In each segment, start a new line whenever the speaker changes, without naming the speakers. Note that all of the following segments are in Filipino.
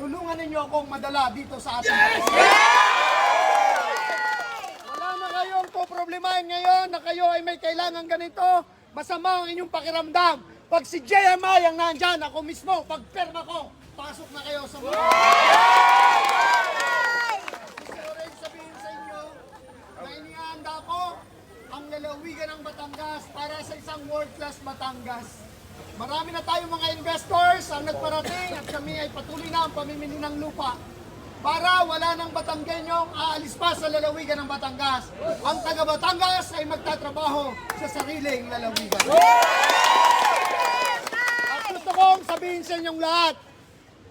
tulungan ninyo akong madala dito sa ating Wala na kayong poproblemahin ngayon na kayo ay may kailangan ganito. Masama ang inyong pakiramdam. Pag si JMI ang nandyan, ako mismo, pag perma ko, pasok na kayo sa mga... Sabihin sa inyo na inihanda ko ang lalawigan ng Batangas para sa isang world-class Batangas. Marami na tayong mga investors ang nagparating at kami ay patuloy na ang pamimili ng lupa para wala nang Batanggenyong aalis pa sa lalawigan ng Batangas. Ang taga Batangas ay magtatrabaho sa sariling lalawigan. At gusto kong sabihin sa inyong lahat,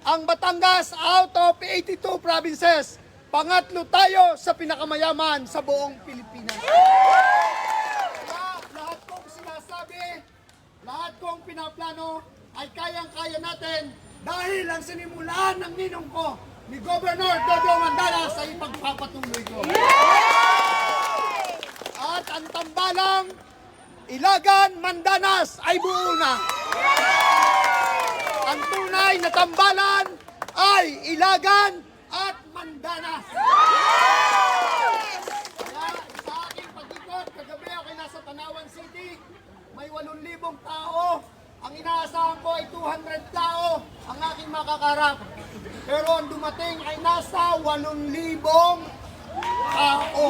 ang Batangas out of 82 provinces, pangatlo tayo sa pinakamayaman sa buong Pilipinas. Kaya lahat kong sinasabi, lahat kong pinaplano ay kayang-kaya natin dahil ang sinimulaan ng ninong ko ni Governor Dodo Mandala sa ipagpapatuloy ko. At ang tambalang Ilagan Mandanas ay buo na. Ang tunay na tambalan ay Ilagan at Mandanas. Kaya sa aking pag-ikot, kagabi ako nasa Tanawan City, may 8,000 tao. Ang inaasahan ko ay 200 tao ang aking makakarap. Pero ang dumating ay nasa 8,000 tao.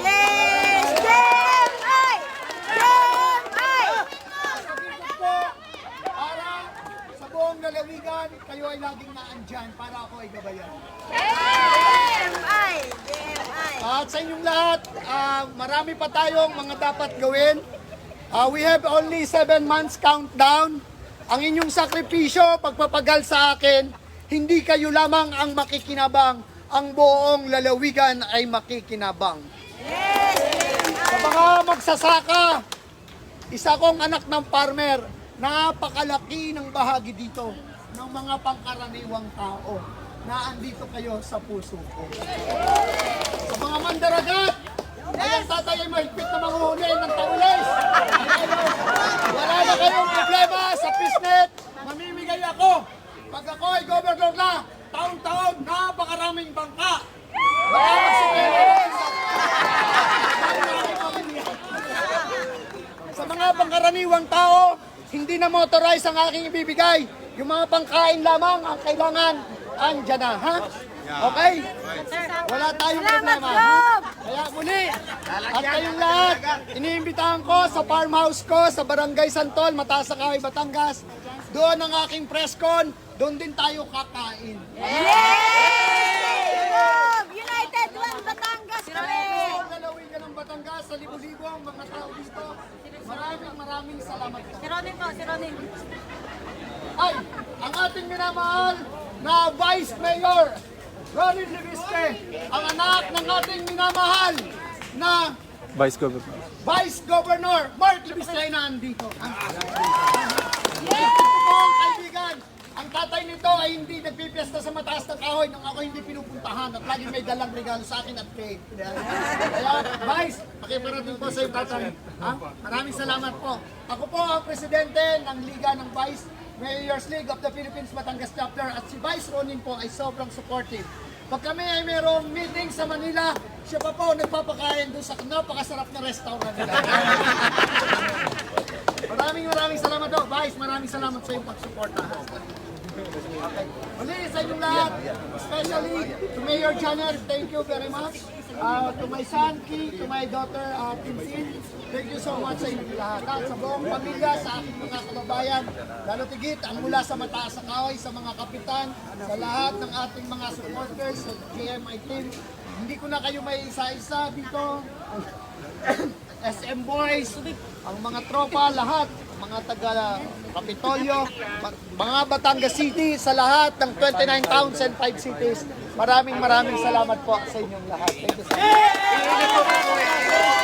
Sabihin ko po, para sa buong lalawigan, kayo ay laging naandyan para ako ay gabayan. At sa inyong lahat, ah, marami pa tayong mga dapat gawin. Ah, we have only seven months countdown. Ang inyong sakripisyo, pagpapagal sa akin, hindi kayo lamang ang makikinabang, ang buong lalawigan ay makikinabang. Sa mga magsasaka, isa kong anak ng farmer, napakalaki ng bahagi dito ng mga pangkaraniwang tao na andito kayo sa puso ko. Sa mga mandaragat, ayan tatay ay mahigpit na manguhuli ng taulis. Wala na kayong problema sa fishnet, mamimigay ako. Pag ako ay governor na, taon-taon, napakaraming bangka. Baka magsipin Sa mga pangkaraniwang tao, hindi na motorize ang aking ibibigay. Yung mga pangkain lamang ang kailangan andyan na, ha? Okay? Wala tayong problema. Kaya muli, at kayong lahat, iniimbitahan ko sa farmhouse ko sa Barangay Santol, Mataas sa Kahoy, Batangas. Doon ang aking press con, doon din tayo kakain.
United One Batangas kami!
Sa lalawigan ng Batangas, sa libo-libo ang mga tao dito. Maraming salamat po.
Si Ronin po, si Ronin.
ay ang ating minamahal na Vice Mayor Ronnie Leviste, ang anak ng ating minamahal na
Vice Governor.
Vice Governor Mark Leviste ay nandito. Ang po, kaibigan, ang tatay nito ay hindi nagpipiesta sa mataas ng kahoy nang ako hindi pinupuntahan at lagi may dalang regalo sa akin at cake. Kaya, Vice, pakiparating po sa iyo tatay. Ha? Maraming salamat po. Ako po ang presidente ng Liga ng Vice Mayor's League of the Philippines Batangas Chapter at si Vice Ronin po ay sobrang supportive. Pag kami ay merong meeting sa Manila, siya pa po nagpapakain doon sa napakasarap na restaurant nila. maraming maraming salamat po. Vice, maraming salamat sa iyong pagsuporta. Muli sa inyong lahat, especially to Mayor Janer, thank you very much. Uh, to my son, Ki, to my daughter, uh, Tinsin, thank you so much sa inyong lahat. At sa buong pamilya, sa aking mga kababayan, lalo tigit, ang mula sa mataas sa kahoy, sa mga kapitan, sa lahat ng ating mga supporters, sa GMI team, hindi ko na kayo may isa-isa dito. SM Boys, ang mga tropa, lahat, mga taga Kapitolyo, mga Batangas City, sa lahat ng 29 towns and 5 cities. Maraming maraming salamat po sa inyong lahat. Thank you so much.